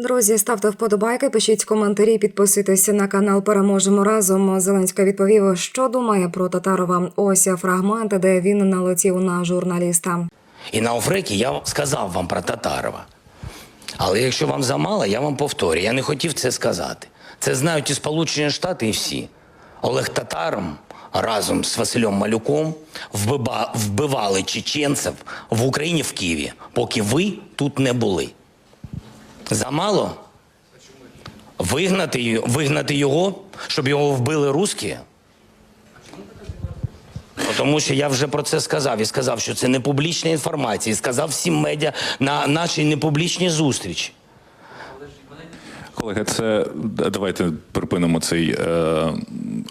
Друзі, ставте вподобайки, пишіть коментарі, підписуйтеся на канал. Переможемо разом. Зеленський відповів, що думає про Татарова. Ось фрагмент, де він налетів на журналіста. І на Офрекі я сказав вам про Татарова. Але якщо вам замало, я вам повторю. Я не хотів це сказати. Це знають і Сполучені Штати, і всі. Олег Татаром разом з Василем Малюком вбивали чеченців в Україні в Києві, поки ви тут не були. Замало? Вигнати, вигнати його, щоб його вбили русські? Тому що я вже про це сказав і сказав, що це не публічна інформація, і сказав всім медіа на нашій непублічній зустрічі. Колеги, це давайте припинимо цей е,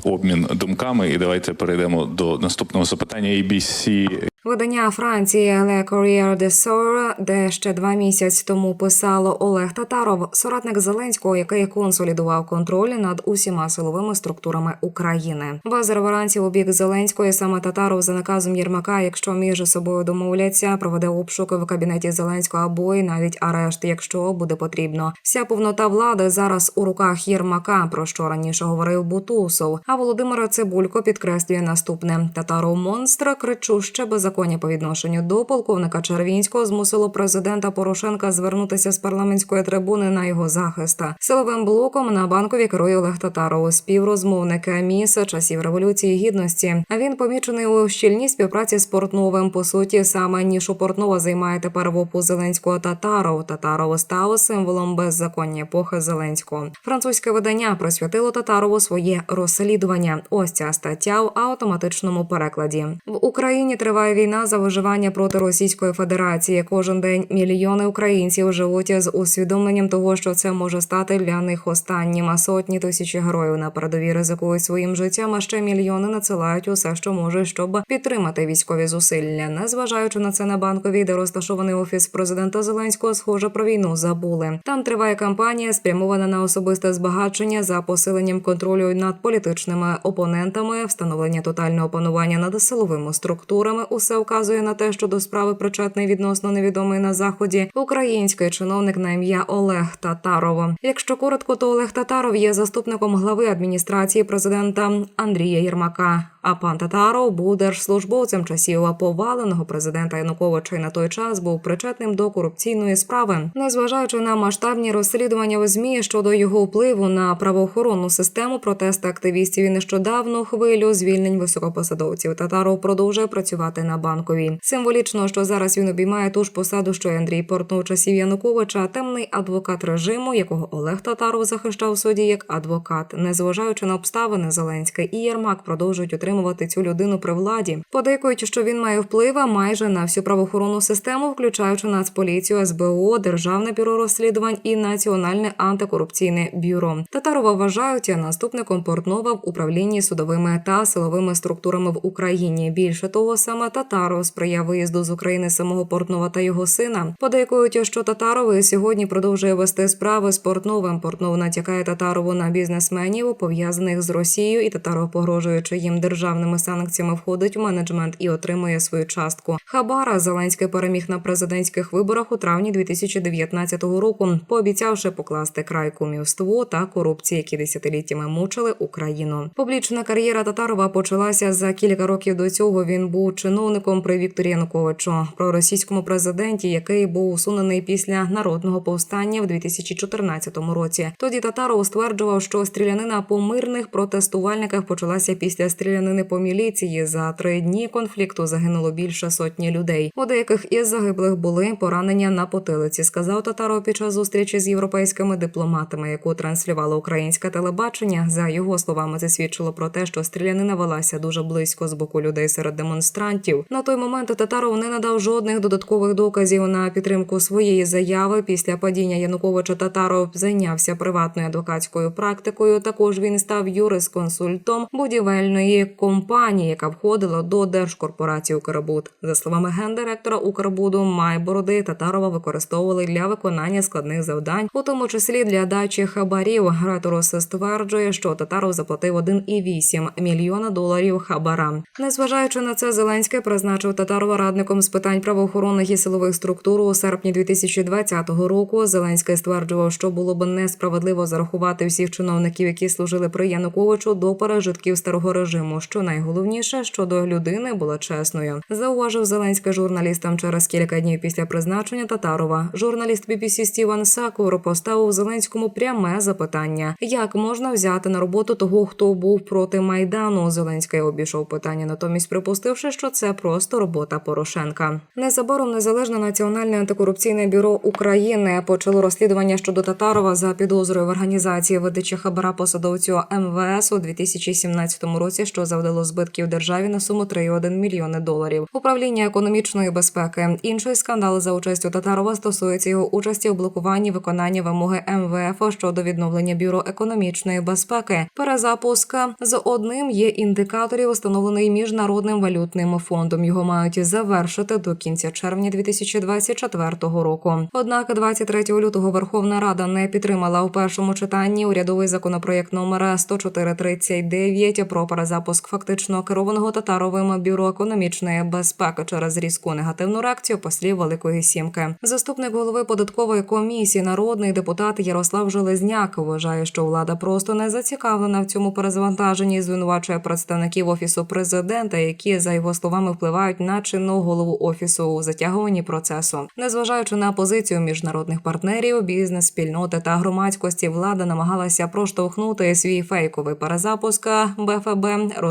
обмін думками і давайте перейдемо до наступного запитання. ABC Видання Франції Le Courrier de Sor, де ще два місяці тому писало Олег Татаров, соратник Зеленського, який консолідував контроль над усіма силовими структурами України. Без реверансів у бік Зеленської саме Татаров за наказом Єрмака, якщо між собою домовляться, проведе обшуки в кабінеті Зеленського або й навіть арешт, якщо буде потрібно. Вся повнота влади зараз у руках Єрмака, про що раніше говорив Бутусов. А Володимир Цибулько підкреслює наступне: Татаров монстр кричуще беззаконня по відношенню до полковника Червінського змусило президента Порошенка звернутися з парламентської трибуни на його захист. Силовим блоком на банкові керує Олег Татаров, співрозмовник МІС часів революції гідності. А він помічений у щільній співпраці з Портновим. По суті, саме нішу Портнова займає тепер в опу Зеленського Татаров. Татаров став символом беззаконня епохи Зеленського. Французьке видання присвятило Татарову своє розслідування. Ось ця стаття в автоматичному перекладі. В Україні триває війна за виживання проти Російської Федерації. Кожен день мільйони українців живуть з усвідомленням того, що це може стати для них останнім. А сотні тисяч героїв на передовій ризикують своїм життям. А ще мільйони надсилають усе, що може, щоб підтримати військові зусилля. Незважаючи на це на банковій, де розташований офіс президента Зеленського, схоже про війну забули. Там триває кампанія, спрямована на особисте збагачення за посиленням контролю над політичними опонентами, встановлення тотального панування над силовими структурами. Усе указує на те, що до справи причетний відносно невідомий на заході український чиновник на ім'я Олег Татаров. Якщо коротко, то Олег Татаров є заступником глави адміністрації президента Андрія Єрмака. А пан Татаров був держслужбовцем часів поваленого президента Януковича і на той час був причетним до корупційної справи, незважаючи на масштабні розслідування в ЗМІ щодо його впливу на правоохоронну систему, протести активістів і нещодавну хвилю звільнень високопосадовців. Татаров продовжує працювати на банковій. Символічно, що зараз він обіймає ту ж посаду, що й Андрій Портнов часів Януковича, темний адвокат режиму, якого Олег Татаров захищав в суді як адвокат, незважаючи на обставини Зеленський і Єрмак продовжують утримувати цю людину при владі. Подейкують, що він має вплив майже на всю правоохоронну систему, включаючи Нацполіцію, СБУ, Державне бюро розслідувань і Національне антикорупційне бюро. Татарова вважають наступником Портнова в управлінні судовими та силовими структурами в Україні. Більше того, саме Татаров сприяв виїзду з України самого Портнова та його сина. Подейкують, що Татаров сьогодні продовжує вести справи з Портновим. Портнов натякає Татарову на бізнесменів, пов'язаних з Росією, і Татаров, погрожуючи їм державними санкціями, входить у менеджмент і отримує свою частку. Хабара Зеленський переміг на президентських виборах у травні 2019 року, пообіцявши покласти край кумівству та корупції, які десятиліттями мучили Україну. Публічна кар'єра Татарова почалася за кілька років до цього. Він був чиновником при Вікторі Януковичу, проросійському президенті, який був усунений після народного повстання в 2014 році. Тоді Татаров стверджував, що стрілянина по мирних протестувальниках почалася після стрілянини по міліції. За три дні конфлікту загинуло більше сотні людей. У деяких із загиблих були поранення на потилиці. Сказав Татаров під час зустрічі з європейськими дипломатами, яку транслювало українське телебачення. За його словами, це свідчило про те, що стрілянина велася дуже близько з боку людей серед демонстрантів. На той момент Татаров не надав жодних додаткових доказів на підтримку своєї заяви. Після падіння Януковича Татаров зайнявся приватною адвокатською практикою. Також він став юрисконсультом будівельної компанії, яка входила до держкорпорації Укрбуд. За словами гендиректора Укрбуду Майбороди, Татарова використовували для виконання складних завдань, у тому числі для дачі хабарів. Граторос стверджує, що Татаров заплатив 1,8 мільйона доларів хабара. Незважаючи на це, Зеленський призначив Татарова радником з питань правоохоронних і силових структур у серпні 2020 року. Зеленський стверджував, що було б несправедливо зарахувати всіх чиновників, які служили при Януковичу, до пережитків старого режиму. Що найголовніше, щодо людини була чесною. Зауважив Зеленський журналістам через кілька днів після призначення Татарова. Журналіст BBC Стівен Сакур поставив Зеленському пряме запитання: як можна взяти на роботу того, хто був проти майдану? Зеленський обійшов питання, натомість припустивши, що це просто робота Порошенка. Незабаром незалежне національне антикорупційне бюро України почало розслідування щодо Татарова за підозрою в організації видачі хабара посадовцю МВС у 2017 році, що завдало збитків державі на суму 3,1 мільйони доларів. Управління економічної безпеки. Інший скандал за участю Татарова стосується його участі у блокуванні виконання вимоги МВФ щодо відновлення бюро економічної безпеки. Перезапуск з одним є індикаторів, встановлений міжнародним валютним фондом. Його мають завершити до кінця червня 2024 року. Однак 23 лютого Верховна Рада не підтримала у першому читанні урядовий законопроєкт номер 10439 про перезапуск фактично керованого Татаровим бюро економічної безпеки через різку негативну реакцію послів Великої Сімки. Заступник голови податкової комісії, народний депутат Ярослав Железняк вважає, що влада просто не зацікавлена в цьому перезавантаженні. Звинувачує представників офісу президента, які за його словами впливають на чинного голову офісу у затягуванні процесу. Незважаючи на позицію міжнародних партнерів, бізнес, спільноти та громадськості, влада намагалася проштовхнути свій фейковий перезапуск БФБ,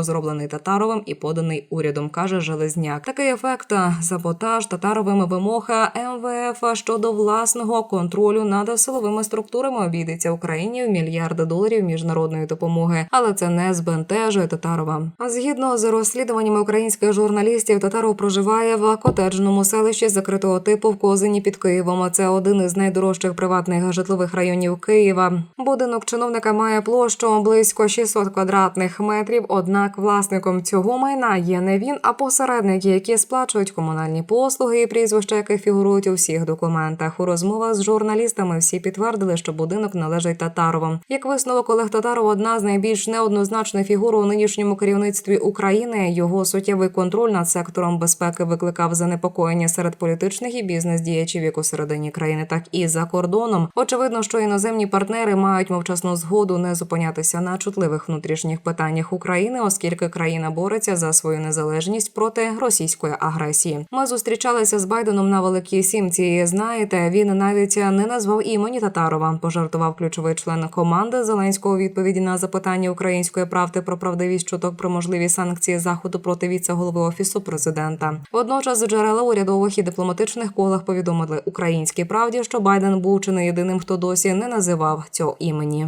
розроблений Татаровим і поданий урядом, каже Железняк. Такий ефект саботаж татаровими вимог МВФ щодо власного контролю над силовими структурами обійдеться Україні в мільярди доларів міжнародної допомоги, але це не збентежує Татарова. А згідно з розслідуваннями українських журналістів, Татаров проживає в котеджному селищі закритого типу в Козині під Києвом. Це один із найдорожчих приватних житлових районів Києва. Будинок чиновника має площу близько 600 квадратних метрів. Однак власником цього майна є не він, а посередники, які сплачують комунальні послуги і прізвища, яких фігурують у всіх документах. У розмовах з журналістами всі підтвердили, що будинок належить Татарову. Як висновок Олег Татаров одна з найбільш неоднозначних фігур у нинішньому керівництві України. Його суттєвий контроль над сектором безпеки викликав занепокоєння серед політичних і бізнес-діячів як у середині країни, так і за кордоном. Очевидно, що іноземні партнери мають мовчасну згоду не зупинятися на чутливих внутрішніх питаннях України, оскільки країна бореться за свою незалежність проти російської агресії. Ми зустрічалися з Байденом на Великій Сімці. І, Знаєте, він навіть не назвав імені Татарова. Пожартував ключовий член команди Зеленського відповіді на запитання української правди про правдивість чуток про можливі санкції заходу проти віце-голови офісу президента. Водночас джерела урядових і дипломатичних колах повідомили українській правді, що Байден був чи не єдиним, хто досі не називав цього імені.